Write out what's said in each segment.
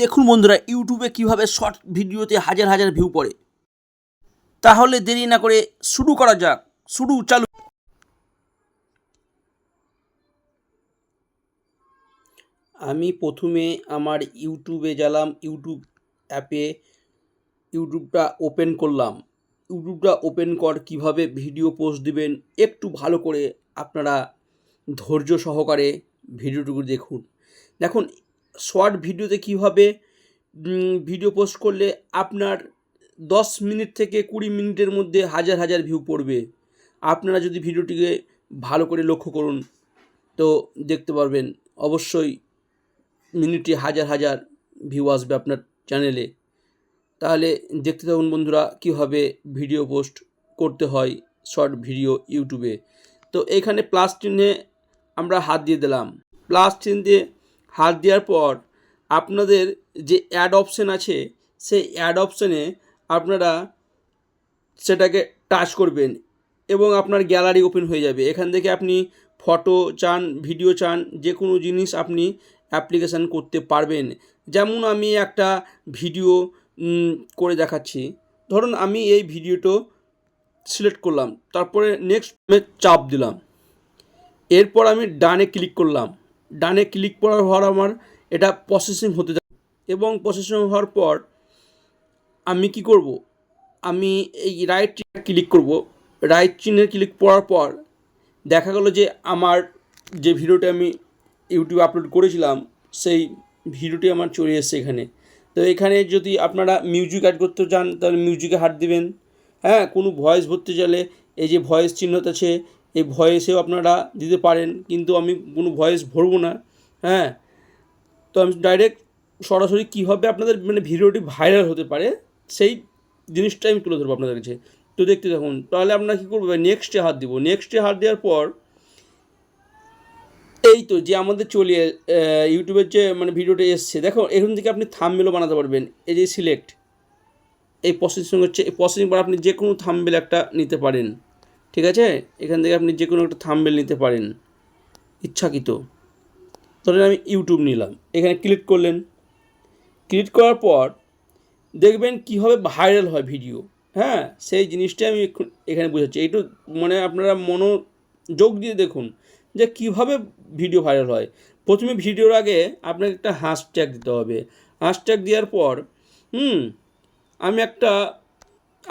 দেখুন বন্ধুরা, ইউটিউবে কীভাবে শর্ট ভিডিওতে হাজার হাজার ভিউ পড়ে। তাহলে দেরি না করে শুরু করা যাক। শুরু, চালু। আমি প্রথমে আমার ইউটিউবে গেলাম, ইউটিউব অ্যাপে ইউটিউবটা ওপেন করলাম। ইউটিউবটা ওপেন কর, কীভাবে ভিডিও পোস্ট দিবেন, একটু ভালো করে আপনারা ধৈর্য সহকারে ভিডিওটুকু দেখুন। দেখুন শর্ট ভিডিওতে কীভাবে ভিডিও পোস্ট করলে আপনার দশ মিনিট থেকে কুড়ি মিনিটের মধ্যে হাজার হাজার ভিউ পড়বে। আপনারা যদি ভিডিওটিকে ভালো করে লক্ষ্য করুন, তো দেখতে পারবেন অবশ্যই মিনিটে হাজার হাজার ভিউ আসবে আপনার চ্যানেলে। তাহলে দেখতে থাকুন বন্ধুরা, কীভাবে ভিডিও পোস্ট করতে হয় শর্ট ভিডিও ইউটিউবে। তো এখানে প্লাস চিহ্নে আমরা হাত দিয়ে দিলাম। প্লাস চিহ্ন দিয়ে হাত দেওয়ার পর আপনাদের যে অ্যাড অপশান আছে, সেই অ্যাড অপশানে আপনারা সেটাকে টাচ করবেন এবং আপনার গ্যালারি ওপেন হয়ে যাবে। এখান থেকে আপনি ফটো চান ভিডিও চান, যে কোনো জিনিস আপনি অ্যাপ্লিকেশান করতে পারবেন। যেমন আমি একটা ভিডিও করে দেখাচ্ছি। ধরুন আমি এই ভিডিওটা সিলেক্ট করলাম, তারপরে নেক্সট চাপ দিলাম। এরপর আমি ডানে ক্লিক করলাম। ডানে ক্লিক করার পর আমার এটা প্রসেসিং হতে যাবে। এবং প্রসেসিং হওয়ার পর আমি কি করব? আমি এই রাইট ক্লিক করব। রাইট চিহ্নে ক্লিক করার পর দেখা গেলো যে আমার যে ভিডিওটা আমি ইউটিউবে আপলোড করেছিলাম, সেই ভিডিওটি আমার চলে এসেছে এখানে। তো এখানে যদি আপনারা মিউজিক অ্যাড করতে চান, তাহলে মিউজিকে হাত দিবেন। হ্যাঁ কোনো ভয়েস ভরতে চাইলে এই যে ভয়েস চিহ্নটা আছে এই ভয়েসেও আপনারা দিতে পারেন, কিন্তু আমি কোনো ভয়েস ভরবো না হ্যাঁ? তো আমি ডাইরেক্ট সরাসরি কীভাবে আপনাদের মানে ভিডিওটি ভাইরাল হতে পারে, সেই জিনিসটা আমি তুলে ধরবো আপনাদের কাছে। তো দেখতে থাকুন, তাহলে আপনারা কী করব নেক্সটে হাত দিব। নেক্সটে হাত দেওয়ার পর, এই তো যে আমাদের চলে ইউটিউবের যে মানে ভিডিওটা এসছে, দেখো, এখান থেকে আপনি থামবেলও বানাতে পারবেন। এই যে সিলেক্ট এই প্রসেসিং হচ্ছে, এই প্রসেসিং পর আপনি যে কোনো থামবেল একটা নিতে পারেন। ঠিক আছে? এখান থেকে আপনি যে কোনো একটা থামবেল নিতে পারেন। ইচ্ছাকৃত। ধরেন আমি ইউটিউব নিলাম। এখানে ক্লিক করলেন। ক্লিক করার পর দেখবেন কীভাবে ভাইরাল হয় ভিডিও হ্যাঁ? সেই জিনিসটাই আমি এখানে বোঝাচ্ছি। এইটু মানে আপনারা মনোযোগ দিয়ে দেখুন যে কীভাবে ভিডিও ভাইরাল হয়। প্রথমে ভিডিওর আগে আপনাকে একটা হ্যাশট্যাগ দিতে হবে। হ্যাশট্যাগ দেওয়ার পর, হুম, আমি একটা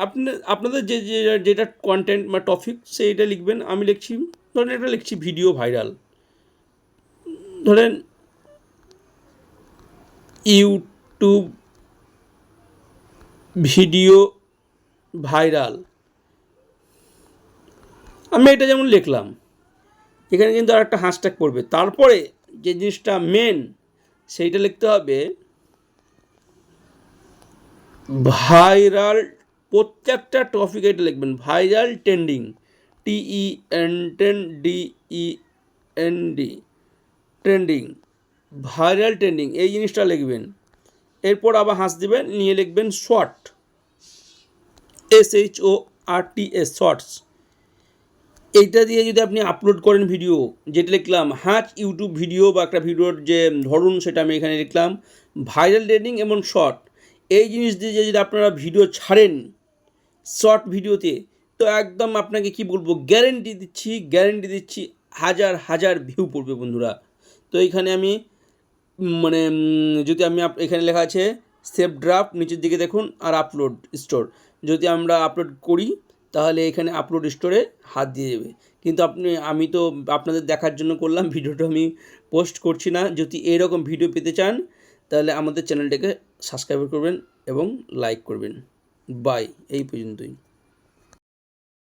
আপনি, আপনাদের যে যে, যেটা কন্টেন্ট বা টপিক সেইটা লিখবেন, আমি লিখছি, ধরেন এটা লিখছি ভিডিও ভাইরাল ধরেন ইউটিউব ভিডিও ভাইরাল আমি এটা যেমন লিখলাম, এখানে কিন্তু আর একটা হ্যাশট্যাগ পড়বে। তারপরে যে জিনিসটা মেন সেইটা লিখতে হবে ভাইরাল প্রত্যেকটা টপিক এটা লিখবেন। Viral trending. T N ten D N D trending. Viral trending. এই জিনিসটা লিখবেন। এরপর আবার হাঁস দিবেন, নিয়ে লিখবেন short. S H O R T S shorts. এইটা দিয়ে যদি আপনি আপলোড করেন ভিডিও, যেটা লিখলাম হ্যাচ ইউটিউব ভিডিও বা একটা ভিডিওর যে ধরুন, সেটা আমি এখানে লিখলাম। ভাইরাল ট্রেন্ডিং এবং শর্ট। এই জিনিস দিয়ে যদি আপনারা ভিডিও ছাড়েন শর্ট ভিডিওতে তো একদম আপনাকে কি বলব গ্যারেন্টি দিচ্ছি গ্যারেন্টি দিচ্ছি হাজার হাজার ভিউ পড়বে বন্ধুরা। তো এইখানে আমি মানে যদি আমি এখানে লেখা আছে সেভ ড্রাফট নিচের দিকে দেখুন আর আপলোড স্টোর যদি আমরা আপলোড করি, তাহলে এখানে আপলোড স্টোরে হাত দিয়ে দেবে। কিন্তু আপনি, আমি তো আপনাদের দেখার জন্য করলাম ভিডিওটা আমি পোস্ট করছি না। যদি এরকম ভিডিও পেতে চান, তাহলে আমাদের চ্যানেলটাকে সাবস্ক্রাইব করবেন এবং লাইক করবেন। বাই এই পর্যন্তই।